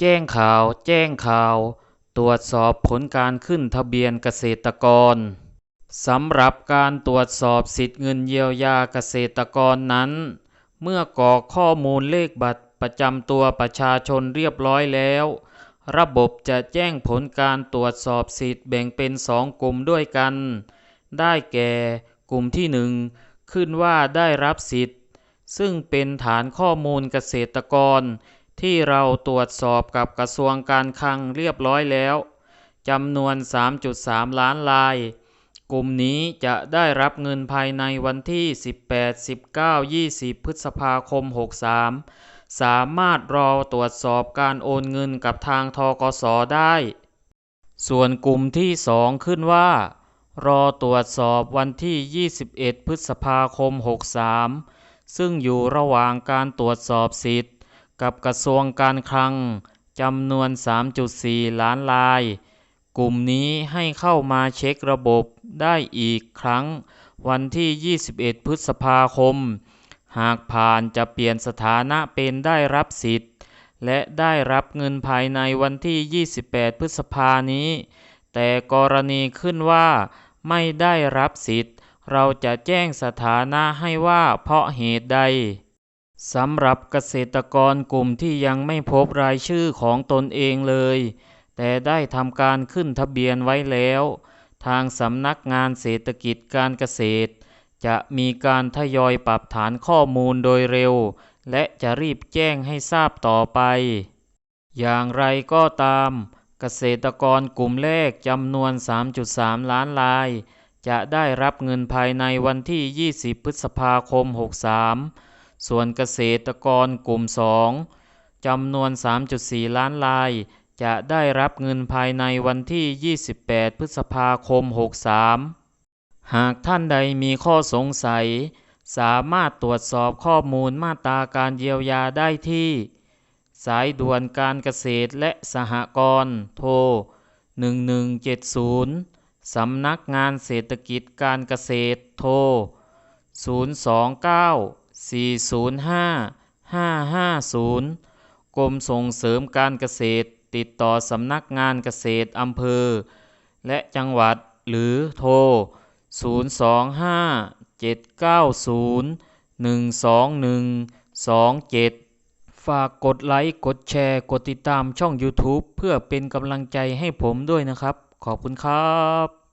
แจ้งข่าว แจ้งข่าว ตรวจสอบผลการขึ้นทะเบียนเกษตรกรสำหรับการตรวจสอบสิทธิเงินเยียวยาเกษตรกรนั้น เมื่อกรอกข้อมูลเลขบัตรประจำตัวประชาชนเรียบร้อยแล้ว ระบบจะแจ้งผลการตรวจสอบสิทธิ์แบ่งเป็นสองกลุ่มด้วยกัน ได้แก่ กลุ่มที่หนึ่งขึ้นว่าได้รับสิทธิ์ ซึ่งเป็นฐานข้อมูลเกษตรกร ที่เราตรวจสอบกับกระทรวงการคลังเรียบร้อยแล้วจำนวน 3.3 ล้านราย กลุ่มนี้จะได้รับเงินภายในวันที่ 18 19 20 พฤษภาคม 63 สามารถรอตรวจสอบการโอนเงินกับทางทกสได้ ส่วนกลุ่มที่สองขึ้นว่า รอตรวจสอบวันที่ 21 พฤษภาคม 63 ซึ่งอยู่ระหว่างการตรวจสอบสิทธิ กับกระทรวงการคลังจำนวน 3.4 ล้านราย กลุ่มนี้ให้เข้ามาเช็คระบบได้อีกครั้ง วันที่ 21 พฤษภาคม หากผ่านจะเปลี่ยนสถานะเป็นได้รับสิทธิ์ และได้รับเงินภายในวันที่ 28 พฤษภานี้ แต่กรณีขึ้นว่าไม่ได้รับสิทธิ์ เราจะแจ้งสถานะให้ว่าเพราะเหตุใด สำหรับเกษตรกรกลุ่มที่ยังไม่พบรายชื่อของตนเองเลย แต่ได้ทำการขึ้นทะเบียนไว้แล้ว ทางสำนักงานเศรษฐกิจการเกษตร จะมีการทยอยปรับฐานข้อมูลโดยเร็ว และจะรีบแจ้งให้ทราบต่อไป อย่างไรก็ตาม เกษตรกรกลุ่มแรกจำนวน 3.3 ล้านราย จะได้รับเงินภายในวันที่ 20 พฤษภาคม 63 ส่วนเกษตรกรกลุ่ม 2จำนวน 3.4 ล้านราย จะได้รับเงินภายในวันที่ 28 พฤษภาคม 63 หากท่านใดมีข้อสงสัย สามารถตรวจสอบข้อมูลมาตราการเยียวยาได้ที่ สายด่วนการเกษตรและสหกรณ์โทร 1170สำนักงานเศรษฐกิจการเกษตรโทร 029 405 550 กรมส่งเสริมการเกษตร ติดต่อสำนักงานเกษตรอำเภอ และจังหวัดหรือโทร 025 790 12127 ฝากกดไลค์ กดแชร์ กดติดตามช่อง YouTube เพื่อเป็นกำลังใจให้ผมด้วยนะครับ ขอบคุณครับ